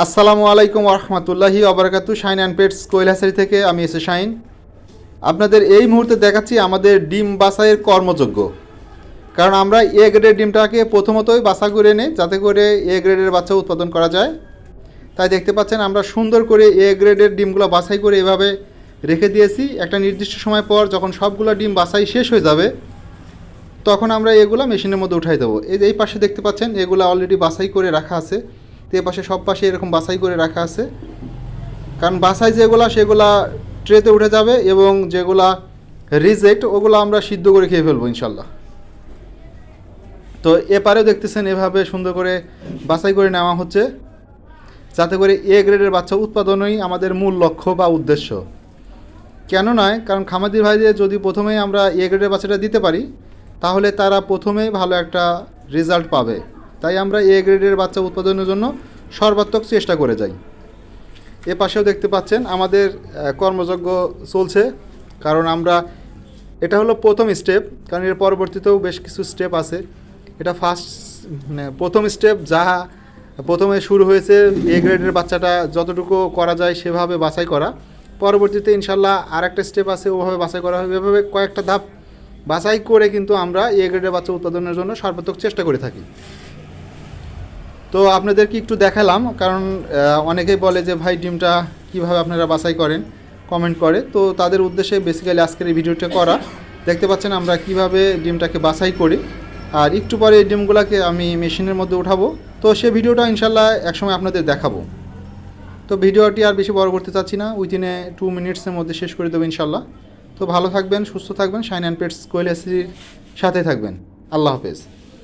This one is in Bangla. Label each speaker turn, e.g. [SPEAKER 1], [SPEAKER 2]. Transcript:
[SPEAKER 1] আসসালামু আলাইকুম রহমতুল্লাহি অবরাকাতু শাইন অ্যান্ড পেটস কৈলাসারি থেকে আমি এসে শাইন। আপনাদের এই মুহূর্তে দেখাচ্ছি আমাদের ডিম বাছাইয়ের কর্মযোগ্য। কারণ আমরা এ গ্রেডের ডিমটাকে প্রথমতই বাছা করে নিই যাতে করে এ গ্রেডের বাচ্চা উৎপাদন করা যায়। তাই দেখতে পাচ্ছেন, আমরা সুন্দর করে এ গ্রেডের ডিমগুলো বাছাই করে এভাবে রেখে দিয়েছি। একটা নির্দিষ্ট সময় পর যখন সবগুলো ডিম বাছাই শেষ হয়ে যাবে, তখন আমরা এগুলো মেশিনের মধ্যে উঠাই দেবো। এই এই পাশে দেখতে পাচ্ছেন, এগুলো অলরেডি বাছাই করে রাখা আছে। তো পাশে সব পাশে এরকম বাছাই করে রাখা আছে। কারণ বাছাই যেগুলা, সেগুলা ট্রেতে উঠে যাবে এবং যেগুলা রিজেক্ট ওগুলো আমরা সিদ্ধ করে খেয়ে ফেলব ইনশাল্লাহ। তো এপারেও দেখতেছেন এভাবে সুন্দর করে বাছাই করে নেওয়া হচ্ছে। যাতে করে এ গ্রেডের বাচ্চা উৎপাদনই আমাদের মূল লক্ষ্য বা উদ্দেশ্য। কেন নয়? কারণ খামাদির ভাইদের যদি প্রথমেই আমরা এ গ্রেডের বাচ্চাটা দিতে পারি, তাহলে তারা প্রথমেই ভালো একটা রেজাল্ট পাবে। তাই আমরা এ গ্রেডের বাচ্চা উৎপাদনের জন্য সর্বাত্মক চেষ্টা করে যাই। এ পাশেও দেখতে পাচ্ছেন আমাদের কর্মযজ্ঞ চলছে, কারণ আমরা, এটা হলো প্রথম স্টেপ কারণ এর পরবর্তীতেও বেশ কিছু স্টেপ আছে। এটা ফার্স্ট মানে প্রথম স্টেপ যা প্রথমে শুরু হয়েছে এ গ্রেডের বাচ্চাটা যতটুকু করা যায় সেভাবে বাছাই করা। পরবর্তীতে ইনশাল্লাহ আর একটা স্টেপ আছে, ওভাবে বাছাই করা হবে। এভাবে কয়েকটা ধাপ বাছাই করে কিন্তু আমরা এ গ্রেডের বাচ্চা উৎপাদনের জন্য সর্বাত্মক চেষ্টা করে থাকি। তো আপনাদেরকে একটু দেখালাম, কারণ অনেকেই বলে যে, ভাই, ডিমটা কীভাবে আপনারা বাছাই করেন? কমেন্ট করে। তো তাদের উদ্দেশ্যে বেসিক্যালি আজকের এই ভিডিওটা করা। দেখতে পাচ্ছেন আমরা কীভাবে ডিমটাকে বাছাই করি। আর একটু পরে এই ডিমগুলোকে আমি মেশিনের মধ্যে উঠাবো। তো সে ভিডিওটা ইনশাল্লাহ একসময় আপনাদের দেখাবো। তো ভিডিওটি আর বেশি বড় করতে চাচ্ছি না। উইদিনে টু মিনিটসের মধ্যে শেষ করে দেবো ইনশাল্লাহ তো ভালো থাকবেন, সুস্থ থাকবেন শাইন অ্যান্ড পেটস কোয়েল সাথে থাকবেন। আল্লাহ হাফেজ।